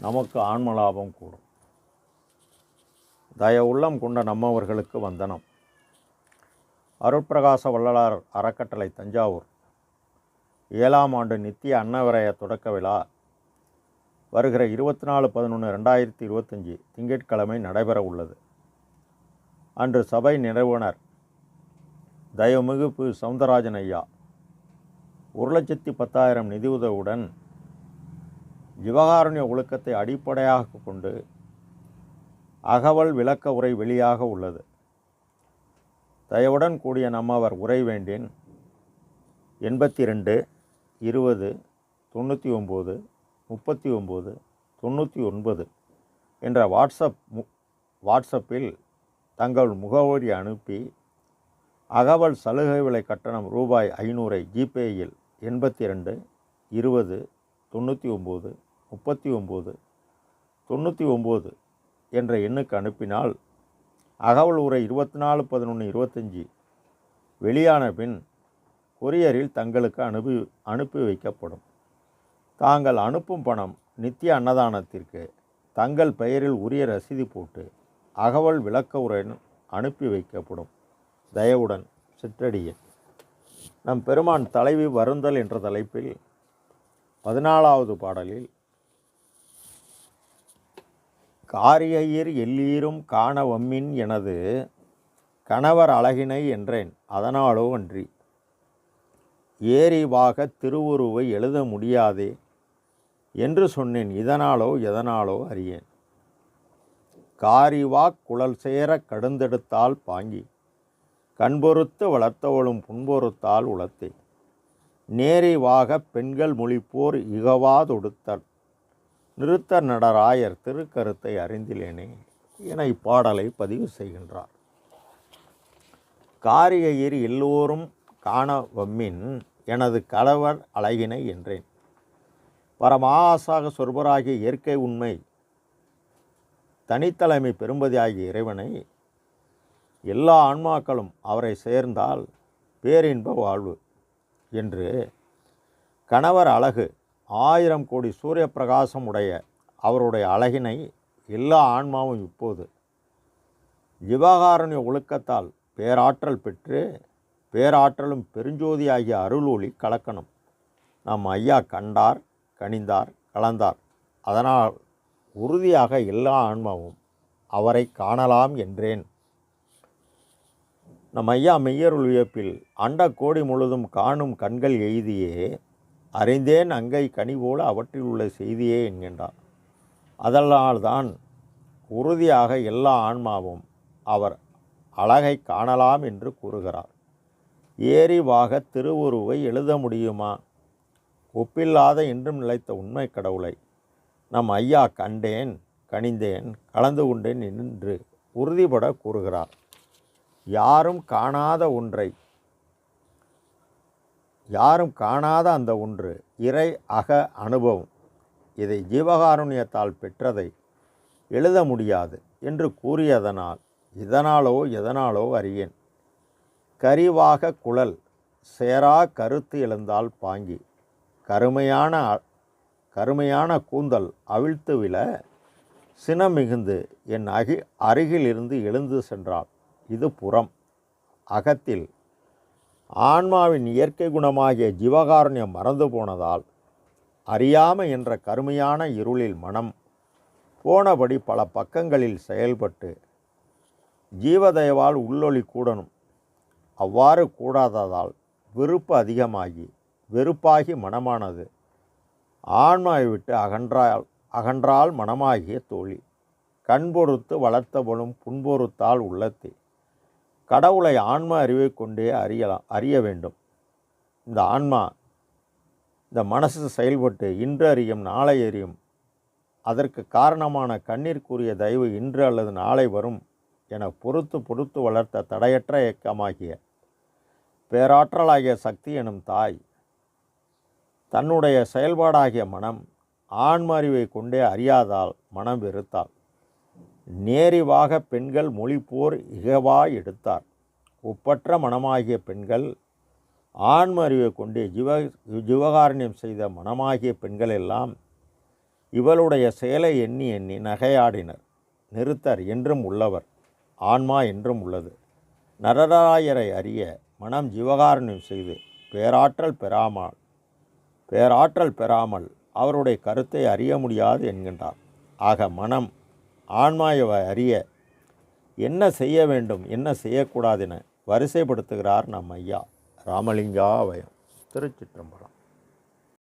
நமக்கு ஆன்ம லாபம் கூடும். தய உள்ளம் கொண்ட நம்மவர்களுக்கு வந்தனம். அருட்பிரகாச வள்ளலார் அறக்கட்டளை தஞ்சாவூர். ஏழாம் ஆண்டு நித்திய அன்னவரைய தொடக்க விழா. வருகிற இருபத்தி நாலு பதினொன்று ரெண்டாயிரத்தி இருபத்தஞ்சி திங்கட்கிழமை நடைபெற உள்ளது. அன்று சபை நிறுவனர் தயவுமிகு பு சவுந்தரராஜன் ஐயா. ஒரு லட்சத்தி பத்தாயிரம் நிதியுதவுடன் ஜிவகாருண்ய ஒழுக்கத்தை அடிப்படையாக கொண்டு அகவல் விளக்க உரை வெளியாக உள்ளது. தயவுடன் கூடிய நம்மவர் உரை வேண்டேன். எண்பத்தி ரெண்டு இருபது தொண்ணூற்றி ஒம்பது முப்பத்தி ஒம்பது தொண்ணூற்றி ஒன்பது என்ற வாட்ஸ்அப் மு வாட்ஸ்அப்பில் தங்கள் முகவரி அனுப்பி அகவல் சலுகை விலை கட்டணம் ரூபாய் ஐநூறை ஜிபேயில் எண்பத்தி ரெண்டு இருபது தொண்ணூற்றி ஒம்பது முப்பத்தி ஒம்பது தொண்ணூற்றி ஒம்பது என்ற எண்ணுக்கு அனுப்பினால் அகவல் உரை இருபத்தி நாலு பதினொன்று இருபத்தஞ்சி வெளியான பின் கொரியரில் தங்களுக்கு அனுப்பி அனுப்பி வைக்கப்படும். தாங்கள் அனுப்பும் பணம் நித்திய அன்னதானத்திற்கு தங்கள் பெயரில் உரிய ரசீது போட்டு அகவல் விளக்க உரையுடன் அனுப்பி வைக்கப்படும். தயவுடன் சிற்றடியன் நம் பெருமான் தலைவி வருந்தல் என்ற தலைப்பில் பதினாலாவது பாடலில் காரியையர் எல்லீரும் காண வம்மின் எனது கணவர் அழகினை என்றேன் அதனாலோ அன்றி. ஏறிவாக திருவுருவை எழுத முடியாதே என்று சொன்னேன் இதனாலோ எதனாலோ அறியேன். காரிவாக் குழல் சேர கடுந்தெடுத்தால் பாங்கி கண்பொறுத்து வளர்த்தவளும் புண்பொறுத்தால் உளத்தே. நேரிவாக பெண்கள் மொழிப்போர் இகவாதொடுத்தல் நிறுத்த நடராயர் திருக்கருத்தை அறிந்திலேனே என இப்பாடலை பதிவு செய்கின்றார். காரிகையர் எல்லோரும் காண வம்மின் எனது கணவர் அழகினை என்றேன். பரமாசாக சொற்பராகிய இயற்கை உண்மை தனித்தலைமை பெரும்பதியாகிய இறைவனை எல்லா ஆன்மாக்களும் அவரை சேர்ந்தால் பேரின்ப வாழ்வு என்று கணவர் அழகு ஆயிரம் கோடி சூரிய பிரகாசம் உடைய அவருடைய அழகினை எல்லா ஆன்மாவும் இப்போது ஜிவகாரண்ய ஒழுக்கத்தால் பேராற்றல் பெற்று பேராற்றலும் பெருஞ்சோதியாகிய அருள் ஒளி கலக்கணும். நம் ஐயா கண்டார் கனிந்தார் கலந்தார். அதனால் உறுதியாக எல்லா ஆன்மாவும் அவரை காணலாம் என்றேன். நம் ஐயா மெய்யருள் வியப்பில் அண்ட கோடி முழுதும் காணும் கண்கள் எய்தியே அறிந்தேன் அங்கை கனி போல அவற்றில் உள்ள செய்தியே என்கின்றார் அதனால்தான் உறுதியாக எல்லா ஆன்மாவும் அவர் அழகை காணலாம் என்று கூறுகிறார். ஏறிவாக திருவுருவை எழுத முடியுமா? ஒப்பில்லாத என்றும் நிலைத்த உண்மை கடவுளை நம் ஐயா கண்டேன் கனிந்தேன் கலந்து கொண்டேன் என்று உறுதிபட கூறுகிறார். யாரும் காணாத ஒன்றை யாரும் காணாத அந்த ஒன்று இறை அக அனுபவம். இதை ஜீவகாருண்யத்தால் பெற்றதை எழுத முடியாது என்று கூறியதனால் இதனாலோ எதனாலோ அறியேன். கரிவாக குழல் சேரா கருத்து எழுந்தால் பாங்கி. கருமையான கருமையான கூந்தல் அவிழ்த்து விழ சினம் மிகுந்து என் அகி அருகிலிருந்து எழுந்து சென்றாள். இது புறம். அகத்தில் ஆன்மாவின் இயற்கை குணமாகிய ஜீவகாருண்யம் மறந்து போனதால் அறியாமை என்ற கருமையான இருளில் மனம் போனபடி பல பக்கங்களில் செயல்பட்டு ஜீவதயவால் உள்ளொளி கூடணும். அவ்வாறு கூடாததால் வெறுப்பு அதிகமாகி வெறுப்பாகி மனமானது. ஆன்மாவை விட்டு அகன்றால் அகன்றால் மனமாகிய தோழி. கண் பொறுத்து வளர்த்தபொழும் புன்பொறுத்தால் உள்ளத்தே. கடவுளை ஆன்ம அறிவை கொண்டே அறியலாம் அறிய வேண்டும். இந்த ஆன்மா இந்த மனசு செயல்பட்டு இன்று அறியும் நாளை அறியும். அதற்கு காரணமான கண்ணீர்க்குரிய தயவு இன்று அல்லது நாளை வரும் என பொறுத்து பொறுத்து வளர்த்த தடையற்ற இயக்கமாகிய பேராற்றலாகிய சக்தி எனும் தாய் தன்னுடைய செயல்பாடாகிய மனம் ஆன்மறிவை கொண்டே அறியாதால் மனம் வெறுத்தாள் நேரிவாக பெண்கள் மொழிப்போர் இகவாய் எடுத்தார். ஒப்பற்ற மனமாகிய பெண்கள் ஆன்ம கொண்டு கொண்டே ஜிவகாரண்யம் செய்த மனமாகிய பெண்கள் எல்லாம் இவளுடைய செயலை எண்ணி எண்ணி நகையாடினர். நிறுத்தர் என்றும் உள்ளவர் ஆன்மா என்றும் உள்ளது. நரராயரை அறிய மனம் ஜிவகாரண்யம் செய்து பேராற்றல் பெறாமல் பேராற்றல் பெறாமல் அவருடைய கருத்தை அறிய முடியாது என்கின்றார். ஆக மனம் ஆன்மாவை அறிய என்ன செய்ய வேண்டும் என்ன செய்யக்கூடாது என வரிசைப்படுத்துகிறார் நம் ஐயா ராமலிங்காவயம் திருச்சிற்றம்பலம்.